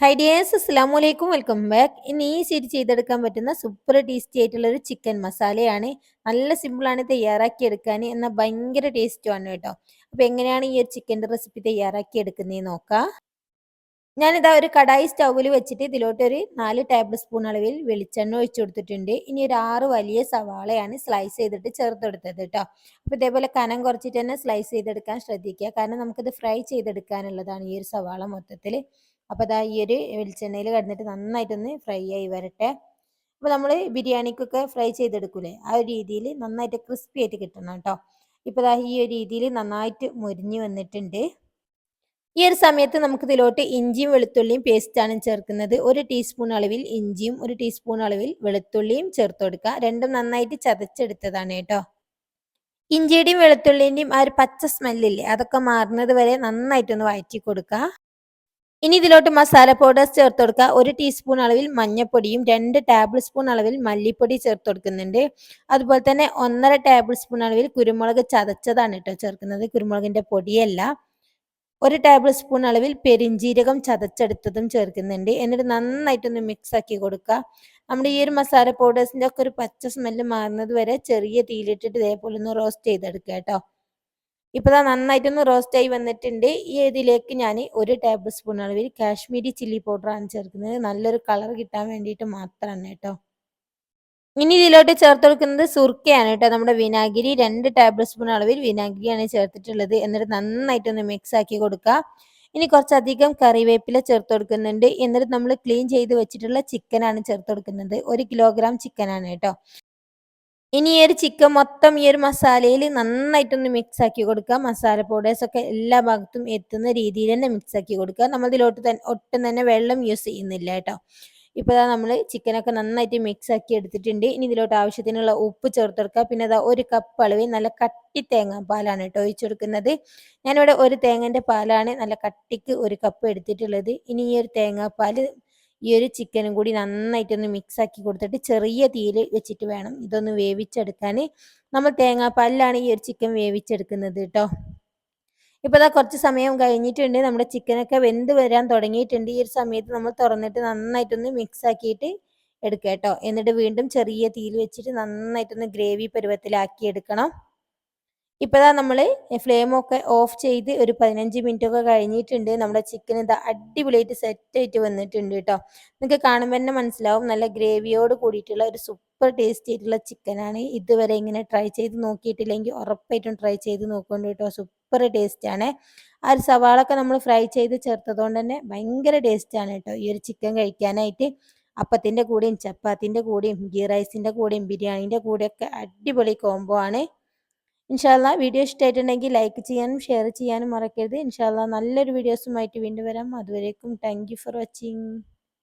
Hi dears അസ്സാം അലൈക്കും welcome back ഇനി ഈസിയായിട്ട് ചെയ്തെടുക്കാൻ പറ്റുന്ന സൂപ്പർ ടേസ്റ്റി ആയിട്ടുള്ള ഒരു ചിക്കൻ മസാലയാണ് നല്ല സിമ്പിളാണ് തയ്യാറാക്കി എടുക്കാൻ എന്നാൽ ഭയങ്കര ടേസ്റ്റുമാണ് കേട്ടോ. അപ്പോൾ എങ്ങനെയാണ് ഈ ഒരു ചിക്കന്റെ റെസിപ്പി തയ്യാറാക്കി എടുക്കുന്നത് നോക്കാം. ഞാനിതാ ഒരു കടായി സ്റ്റൗവിൽ വെച്ചിട്ട് ഇതിലോട്ടൊരു നാല് ടേബിൾ സ്പൂൺ അളവിൽ വെളിച്ചെണ്ണ ഒഴിച്ചു കൊടുത്തിട്ടുണ്ട്. ഇനി ഒരു ആറ് വലിയ സവാളയാണ് സ്ലൈസ് ചെയ്തിട്ട് ചേർത്തെടുത്തത് കേട്ടോ. അപ്പോൾ ഇതേപോലെ കനം കുറച്ചിട്ട് തന്നെ സ്ലൈസ് ചെയ്തെടുക്കാൻ ശ്രദ്ധിക്കുക. കാരണം നമുക്കിത് ഫ്രൈ ചെയ്തെടുക്കാനുള്ളതാണ് ഈ ഒരു സവാള മൊത്തത്തിൽ അപ്പോൾ അതാ ഈ ഒരു വെളിച്ചെണ്ണയിൽ കിടന്നിട്ട് നന്നായിട്ടൊന്ന് ഫ്രൈ ആയി വരട്ടെ. അപ്പോൾ നമ്മൾ ബിരിയാണിക്കൊക്കെ ഫ്രൈ ചെയ്തെടുക്കൂലേ? ആ ഒരു രീതിയിൽ നന്നായിട്ട് ക്രിസ്പി ആയിട്ട് കിട്ടണം കേട്ടോ. ഇപ്പോൾ ദാ ഈ ഒരു രീതിയിൽ നന്നായിട്ട് മുരിഞ്ഞ് വന്നിട്ടുണ്ട്. ഈ ഒരു സമയത്ത് നമുക്ക് ഇതിലോട്ട് ഇഞ്ചിയും വെളുത്തുള്ളിയും പേസ്റ്റാണ് ചേർക്കുന്നത്. ഒരു ടീസ്പൂൺ അളവിൽ ഇഞ്ചിയും ഒരു ടീസ്പൂൺ അളവിൽ വെളുത്തുള്ളിയും ചേർത്ത് കൊടുക്കുക. രണ്ടും നന്നായിട്ട് ചതച്ചെടുത്തതാണ് കേട്ടോ. ഇഞ്ചിയുടെയും വെളുത്തുള്ളിന്റെയും ആ ഒരു പച്ച സ്മെല്ലില്ലേ അതൊക്കെ മാറുന്നത് വരെ നന്നായിട്ടൊന്ന് വഴറ്റി കൊടുക്കുക. ഇനി ഇതിലോട്ട് മസാല പൗഡേഴ്സ് ചേർത്ത് കൊടുക്കുക. ഒരു ടീസ്പൂൺ അളവിൽ മഞ്ഞൾപ്പൊടിയും രണ്ട് ടേബിൾ സ്പൂൺ അളവിൽ മല്ലിപ്പൊടി ചേർത്ത് കൊടുക്കുന്നുണ്ട്. അതുപോലെ തന്നെ ഒന്നര ടേബിൾ സ്പൂൺ അളവിൽ കുരുമുളക് ചതച്ചതാണ് കേട്ടോ ചേർക്കുന്നത്. കുരുമുളകിന്റെ പൊടിയല്ല. ഒരു ടേബിൾ സ്പൂൺ അളവിൽ പെരിഞ്ജീരകം ചതച്ചെടുത്തതും ചേർക്കുന്നുണ്ട്. എന്നിട്ട് നന്നായിട്ടൊന്ന് മിക്സ് ആക്കി കൊടുക്കുക. നമ്മുടെ ഈ ഒരു മസാല പൗഡേഴ്സിന്റെ ഒക്കെ ഒരു പച്ച സ്മെല്ല് മാറുന്നത് വരെ ചെറിയ തീയിലിട്ടിട്ട് ഇതേപോലെ ഒന്ന് റോസ്റ്റ് ചെയ്തെടുക്കുക കേട്ടോ ഇപ്പോൾ നന്നായിട്ടൊന്ന് റോസ്റ്റ് ആയി വന്നിട്ടുണ്ട്. ഈ ഇതിലേക്ക് ഞാൻ ഒരു ടേബിൾ സ്പൂൺ അളവിൽ കാശ്മീരി ചില്ലി പൗഡറാണ് ചേർക്കുന്നത്. നല്ലൊരു കളർ കിട്ടാൻ വേണ്ടിയിട്ട് മാത്രമാണ് കേട്ടോ. ഇനി ഇതിലോട്ട് ചേർത്ത് കൊടുക്കുന്നത് സുർക്കയാണ് കേട്ടോ. നമ്മുടെ വിനാഗിരി രണ്ട് ടേബിൾ സ്പൂൺ അളവിൽ വിനാഗിരിയാണ് ചേർത്തിട്ടുള്ളത്. എന്നിട്ട് നന്നായിട്ടൊന്ന് മിക്സ് ആക്കി കൊടുക്കുക ഇനി കുറച്ചധികം കറിവേപ്പില ചേർത്ത് കൊടുക്കുന്നുണ്ട് എന്നിട്ട് നമ്മൾ ക്ലീൻ ചെയ്ത് വെച്ചിട്ടുള്ള ചിക്കനാണ് ചേർത്ത് കൊടുക്കുന്നത് ഒരു കിലോഗ്രാം ചിക്കനാണ് കേട്ടോ. ഇനി ഈ ഒരു ചിക്കൻ മൊത്തം ഈ ഒരു മസാലയിൽ നന്നായിട്ടൊന്ന് മിക്സ് ആക്കി കൊടുക്കുക. മസാല പൗഡേഴ്സ് ഒക്കെ എല്ലാ ഭാഗത്തും എത്തുന്ന രീതിയിൽ തന്നെ മിക്സ് ആക്കി കൊടുക്കുക. നമ്മൾ ഇതിലോട്ട് തന്നെ ഒട്ടും തന്നെ വെള്ളം യൂസ് ചെയ്യുന്നില്ല കേട്ടോ. ഇപ്പോൾ നമ്മൾ ചിക്കനൊക്കെ നന്നായിട്ട് മിക്സ് ആക്കി എടുത്തിട്ടുണ്ട്. ഇനി ഇതിലോട്ട് ആവശ്യത്തിനുള്ള ഉപ്പ് ചേർത്ത് കൊടുക്കുക. പിന്നെ അതാ ഒരു കപ്പ് അളവിൽ നല്ല കട്ടി തേങ്ങാപ്പാലാണ് കേട്ടോ ഒഴിച്ചു കൊടുക്കുന്നത്. ഞാനിവിടെ ഒരു തേങ്ങന്റെ പാലാണ് നല്ല കട്ടിക്ക് ഒരു കപ്പ് എടുത്തിട്ടുള്ളത്. ഇനി ഈ ഒരു തേങ്ങാപ്പാൽ ഈ ഒരു ചിക്കനും കൂടി നന്നായിട്ടൊന്ന് മിക്സ് ആക്കി കൊടുത്തിട്ട് ചെറിയ തീയിൽ വെച്ചിട്ട് വേണം. ഇതൊന്ന് വേവിച്ചെടുക്കാൻ. നമ്മൾ തേങ്ങാപ്പാലിലാണ് ഈ ഒരു ചിക്കൻ വേവിച്ചെടുക്കുന്നത് കേട്ടോ ഇപ്പോൾ ഇതാ കുറച്ച് സമയം കഴിഞ്ഞിട്ടുണ്ട്. നമ്മുടെ ചിക്കനൊക്കെ വെന്ത് വരാൻ തുടങ്ങിയിട്ടുണ്ട്. ഈ ഒരു സമയത്ത് നമ്മൾ തുറന്നിട്ട് നന്നായിട്ടൊന്ന് മിക്സ് ആക്കിയിട്ട് എടുക്കുക കേട്ടോ എന്നിട്ട് വീണ്ടും ചെറിയ തീയിൽ വെച്ചിട്ട് നന്നായിട്ടൊന്ന് ഗ്രേവി പരുവത്തിലാക്കി എടുക്കണം. ഇപ്പോഴാ നമ്മൾ ഫ്ലെയിം ഒക്കെ ഓഫ് ചെയ്ത് ഒരു പതിനഞ്ച് മിനിറ്റ് ഒക്കെ കഴിഞ്ഞിട്ടുണ്ട്. നമ്മുടെ ചിക്കൻ ഇതാ അടിപൊളിയായിട്ട് സെറ്റ് ആയിട്ട് വന്നിട്ടുണ്ട് കേട്ടോ നിങ്ങൾക്ക് കാണുമ്പോൾ തന്നെ മനസ്സിലാവും. നല്ല ഗ്രേവിയോട് കൂടിയിട്ടുള്ള ഒരു സൂപ്പർ ടേസ്റ്റി ആയിട്ടുള്ള ചിക്കനാണ് ഇതുവരെ ഇങ്ങനെ ട്രൈ ചെയ്ത് നോക്കിയിട്ടില്ലെങ്കിൽ ഉറപ്പായിട്ടും ട്രൈ ചെയ്ത് നോക്കുന്നുണ്ട് കേട്ടോ സൂപ്പർ ടേസ്റ്റ് ആണ്. ആ ഒരു സവാളൊക്കെ നമ്മൾ ഫ്രൈ ചെയ്ത് ചേർത്തതുകൊണ്ട് തന്നെ ഭയങ്കര ആണ് കേട്ടോ ഈ ഒരു ചിക്കൻ കഴിക്കാനായിട്ട്. അപ്പത്തിന്റെ കൂടെയും ചപ്പാത്തിന്റെ കൂടെയും ഗീ റൈസിന്റെ കൂടെയും ബിരിയാണീന്റെ കൂടെയൊക്കെ അടിപൊളി കോംബോ ആണ്. ഇൻഷാല്ല വീഡിയോ ഇഷ്ടമായിട്ടുണ്ടെങ്കിൽ ലൈക്ക് ചെയ്യാനും ഷെയർ ചെയ്യാനും മറക്കരുത്. ഇൻഷാല്ല നല്ലൊരു വീഡിയോസുമായിട്ട് വീണ്ടും വരാം. അതുവരേക്കും താങ്ക് ഫോർ വാച്ചിങ്